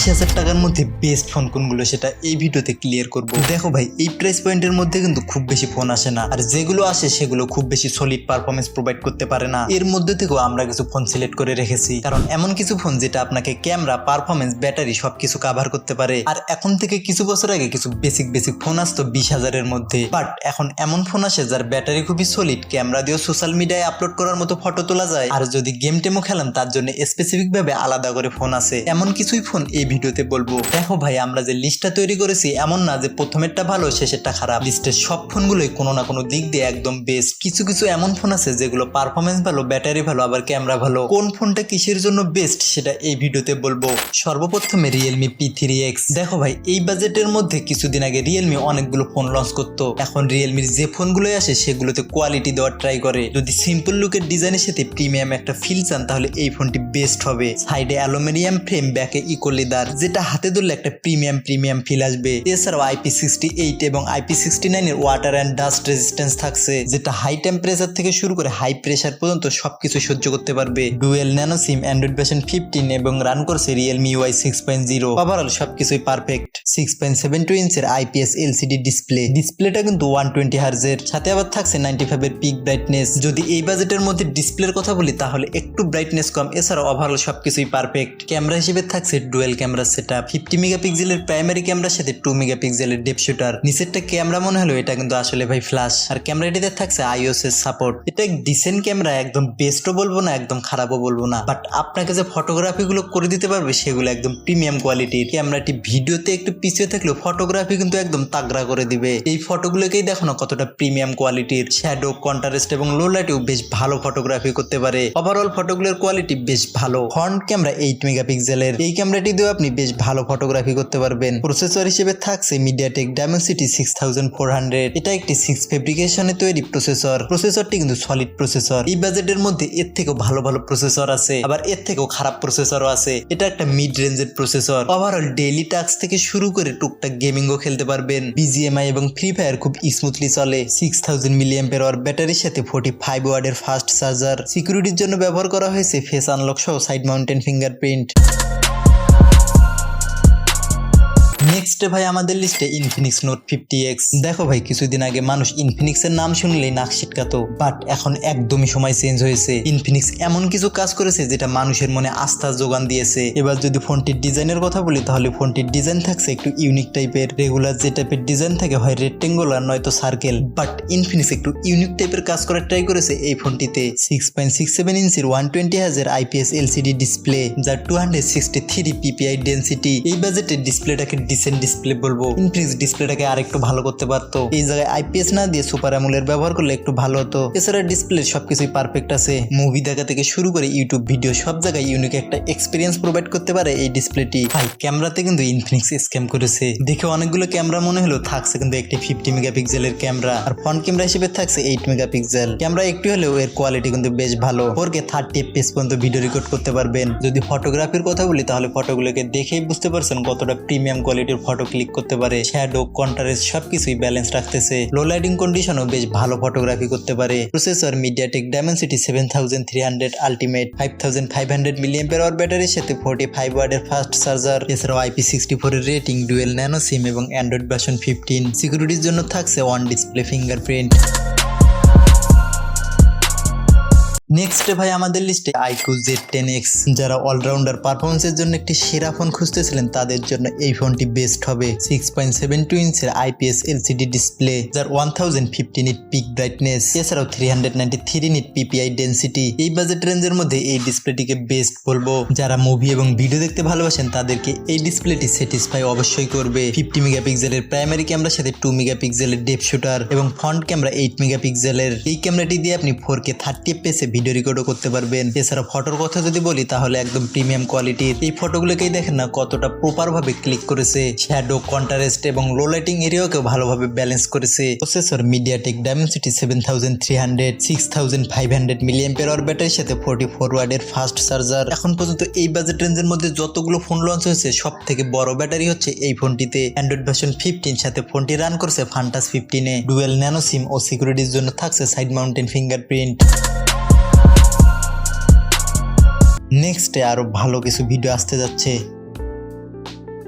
আশি হাজার টাকার মধ্যে বেস্ট ফোন কোনগুলো সেটা এই ভিডিওতে ক্লিয়ার করব। দেখো ভাই, এই প্রাইস পয়েন্টের মধ্যে কিন্তু খুব বেশি ফোন আসে না। আর যেগুলো আসে, সেগুলো খুব বেশি সলিড পারফরমেন্স প্রোভাইড করতে পারে না। এর মধ্যে থেকেও আমরা কিছু ফোন সিলেক্ট করে রেখেছি। কারণ এমন কিছু ফোন যেটা আপনাকে ক্যামেরা পারফরমেন্স ব্যাটারি সবকিছু কাভার করতে পারে। আর এখন থেকে কিছু বছর আগে কিছু বেসিক বেসিক ফোন আসতো বিশ হাজারের মধ্যে। বাট এখন এমন ফোন আসে যার ব্যাটারি খুবই সলিড ক্যামেরা দিয়েও সোশ্যাল মিডিয়ায় আপলোড করার মতো ফটো তোলা যায়। আর যদি গেম টেমও খেলেন তার জন্য স্পেসিফিক ভাবে আলাদা করে ফোন আছে। এমন কিছুই ফোন এই ভিডিওতে বলব, দেখো ভাই, আমরা যে লিস্টটা তৈরি করেছি এমন না যে প্রথমেরটা ভালো, শেষেরটা খারাপ। লিস্টের সব ফোনগুলোই কোনো না কোনো দিক দিয়ে একদম বেস্ট কিছু কিছু এমন ফোন আছে যেগুলো পারফরমেন্স ভালো ব্যাটারি ভালো, আবার ক্যামেরা ভালো। কোন ফোনটা কিসের জন্য বেস্ট সেটা এই ভিডিওতে বলব। সর্বপ্রথমে রিয়েলমি পি থ্রি এক্স দেখো ভাই, এই বাজেটের মধ্যে কিছুদিন আগে রিয়েলমি অনেকগুলো ফোন লঞ্চ করতো। এখন রিয়েলমির যে ফোনগুলোই আসে, সেগুলোতে কোয়ালিটি দেওয়ার ট্রাই করে। যদি সিম্পল লুকের ডিজাইনের সাথে প্রিমিয়াম একটা ফিল চান, তাহলে এই ফোনটি বেস্ট হবে। সাইডে অ্যালুমিনিয়াম ফ্রেম ব্যাকে ইকো লেদার যেটা হাতে ধরলে একটা প্রিমিয়াম প্রিমিয়াম ফিল আসবে। এছাড়াও আইপি সিক্সটি এইট এবং আইপি সিক্সটি নাইনের ওয়াটার অ্যান্ড ডাস্ট রেজিস্ট্যান্স থাকছে, যেটা হাই টেম্পারেচার থেকে শুরু করে হাই প্রেশার পর্যন্ত সবকিছু সহ্য করতে পারবে। Dual nano SIM Android version fifteen এবং রান করছে Realme Y six point zero overall সবকিছুই perfect six point seven two ইঞ্চের IPS LCD display ডিসপ্লেটা কিন্তু ওয়ান টোয়েন্টি হার্জের সাথে আবার থাকছে নাইনটি ফাইভের পিক ব্রাইটনেস যদি এই বাজেটের মধ্যে ডিসপ্লের কথা বলি, তাহলে একটু ব্রাইটনেস কম। এছাড়াও ওভারঅল সবকিছুই পারফেক্ট ক্যামেরা হিসেবে থাকছে dual camera set up fifty মেগাপিক্সেলের প্রাইমারি ক্যামেরার সাথে টু মেগাপিক্সেলের ডেপ শুটার নিচেরটা ক্যামেরা মনে হলো এটা কিন্তু আসলে ভাই ফ্ল্যাশ আর ক্যামেরাটিতে থাকছে আইওএস এর সাপোর্ট এটা ডিসেন্ট ক্যামেরা একদম বেস্টও বলব না, একদম খারাপও বলব না। বাট আপনাকে যে ফটোগ্রাফি গুলো করে দিতে পারবে, সেগুলো একদম প্রিমিয়াম কোয়ালিটির ক্যামেরাটি ভিডিওতে একটু পিছিয়ে থাকলেও ফটোগ্রাফি কিন্তু একদম তাগড়া করে দিবে। এই ফটোগুলোকেই দেখো না কতটা প্রিমিয়াম কোয়ালিটির শ্যাডো কন্ট্রাস্ট এবং লো লাইটেও বেশ ভালো ফটোগ্রাফি করতে পারে। ওভারঅল ফটোগুলোর কোয়ালিটি বেশ ভালো। ফ্রন্ট ক্যামেরা এইট মেগাপিক্সেলের এই ক্যামেরাটি দিয়েও আপনি বেশ ভালো ফটোগ্রাফি করতে পারবেন। প্রসেসর হিসেবে থাকছে MediaTek Dimensity six thousand four hundred এটা একটি সিক্স ফেব্রিকেশনে তৈরি প্রসেসর প্রসেসরটি কিন্তু সলিড প্রসেসর এই বাজেটের মধ্যে এর থেকেও ভালো ভালো প্রসেসর আছে। আবার এর থেকেও খারাপ প্রসেসরও আছে। এটা একটা মিড রেঞ্জের প্রসেসর ওভারঅল ডেইলি টাস্ক থেকে শুরু করে টুকটাক গেমিংও খেলতে পারবেন। বিজিএমআই এবং ফ্রি ফায়ার খুব স্মুথলি চলে। সিক্স থাউজেন্ড মিলিয়াম পের ব্যাটারির সাথে ফোর্টি ফাইভ ওয়ার্ডের ফাস্ট চার্জার সিকিউরিটির জন্য ব্যবহার করা হয়েছে ফেস আনলক সহ সাইড মাউন্টেন ফিঙ্গারপ্রিন্ট নেক্সট ভাই আমাদের লিস্টে ইনফিনিক্স নোট ফিফটি এক্স দেখো ভাই, কিছুদিন আগে মানুষ ইনফিনিক্স এর নাম শুনলেই নাক ছিটকাতো বাট এখন একদমই সময় চেঞ্জ হয়েছে। ইনফিনিক্স এমন কিছু কাজ করেছে যেটা মানুষের মনে আস্থা যোগান দিয়েছে। এবার যদি ফোনটির ডিজাইনের কথা বলি, তাহলে ফোনটির ডিজাইন থাকছে একটু ইউনিক টাইপের রেগুলার যে টাইপের ডিজাইন থাকে হয় রেক্টেঙ্গুলার নয়তো সার্কেল বাট ইনফিনিক্স একটু ইউনিক টাইপের কাজ করার ট্রাই করেছে এই ফোনটিতে। সিক্স পয়েন্ট সিক্স সেভেন ইঞ্চির ওয়ান টোয়েন্টি হাজার আইপিএস এলসিডি ডিসপ্লে যার two hundred sixty three PPI density এই বাজেটের ডিসপ্লেটাকে ডিসেন্ট ডিসপ্লে বলব। ইনফিনিক্স ডিসপ্লেটাকে আর একটু ভালো করতে পারতো। এই জায়গায় আইপিএস না দিয়ে সুপার অ্যামুলের ব্যবহার করলে একটু ভালো হতো। এছাড়া ডিসপ্লে সবকিছুই পারফেক্ট আছে। মুভি দেখা থেকে শুরু করে ইউটিউব ভিডিও সব জায়গায় ইউনিক একটা এক্সপিরিয়েন্স প্রোভাইড করতে পারে এই ডিসপ্লেটি ভাই ক্যামেরাতে কিন্তু ইনফিনিক্স স্ক্যাম করেছে। দেখে অনেকগুলো ক্যামেরা মনে হলো, থাকছে কিন্তু একটি ফিফটি মেগাপিক্সেলের ক্যামেরা আর ফ্রন্ট ক্যামেরা হিসেবে থাকছে এইট মেগাপিক্সেল ক্যামেরা একটু হলেও এর কোয়ালিটি কিন্তু বেশ ভালো। ফোর কে থার্টি এফপিএস পর্যন্ত ভিডিও রেকর্ড করতে পারবেন। যদি ফটোগ্রাফির কথা বলি, তাহলে ফটোগুলোকে দেখেই বুঝতে পারছেন কতটা প্রিমিয়াম কোয়ালিটির ফটো ক্লিক করতে পারে শ্যাডো কন্ট্রাস্ট সবকিছুই ব্যালেন্স রাখতেছে। লো লাইটিং কন্ডিশনও বেশ ভালো ফটোগ্রাফি করতে পারে। Processor MediaTek Dimensity seven thousand three hundred ultimate five thousand five hundred million per ব্যাটারির সাথে ফোর্টি ফাইভ ওয়ার্ডের ফাস্ট চার্জার এছাড়াও আইপি সিক্সটি ফোরের রেটিং ডুয়েল ন্যানো সিম এবং অ্যান্ড্রয়েড ভার্সন ফিফটিন সিকিউরিটির জন্য থাকছে ওয়ান ডিসপ্লে ফিঙ্গারপ্রিন্ট নেক্সট ভাই আমাদের লিস্টে আইকু জেড টেন, এক্স, যারা অলরাউন্ডার পারফরমেন্সের জন্য একটি সেরা ফোন খুঁজতেছিলেন, তাদের জন্য এই ফোনটি বেস্ট হবে। সিক্স পয়েন্ট সেভেন টু ইঞ্চের আইপিএস এলসিডি ডিসপ্লে যার one thousand fifty nit peak brightness এছাড়াও three hundred ninety three nit PPI density এই বাজেট রেঞ্জের মধ্যে এই ডিসপ্লেটিকে বেস্ট বলব। যারা মুভি এবং ভিডিও দেখতে ভালোবাসেন, তাদেরকে এই ডিসপ্লেটি স্যাটিসফাই অবশ্যই করবে। ফিফটি মেগাপিক্সেলের প্রাইমারি ক্যামেরার সাথে টু মেগাপিক্সেলের ডেপ শুটার এবং ফ্রন্ট ক্যামেরা এইট মেগাপিক্সেলের এই ক্যামেরাটি দিয়ে আপনি ফোর কে থার্টি এফপিএসে ভিডিও রেকর্ডও করতে পারবেন। এছাড়া ফটোর কথা যদি বলি, তাহলে একদম প্রিমিয়াম কোয়ালিটির এই ফটোগুলোকেই দেখেন না, কতটা প্রপার ভাবে ক্লিক করেছে। শ্যাডো কন্ট্রাস্ট এবং লো লাইটিং এরিয়াকেও ভালোভাবে ব্যালেন্স করেছে। Processor MediaTek Dimensity seven thousand three hundred six thousand five hundred million per ব্যাটারির সাথে ফোর্টি ফোর ওয়ার্ডের ফাস্ট চার্জার এখন পর্যন্ত এই বাজেট রেঞ্জের মধ্যে যতগুলো ফোন লঞ্চ হয়েছে সব থেকে বড় ব্যাটারি হচ্ছে এই ফোনটিতে অ্যান্ড্রয়েড ভার্সন ফিফটিন সাথে ফোনটি রান করছে ফান্টাস ফিফটিনে ডুয়েল ন্যানো সিম ও সিকিউরিটির জন্য থাকছে সাইড মাউন্টেন ফিঙ্গারপ্রিন্ট নেক্সটে আরও ভালো কিছু ভিডিও আসতে যাচ্ছে।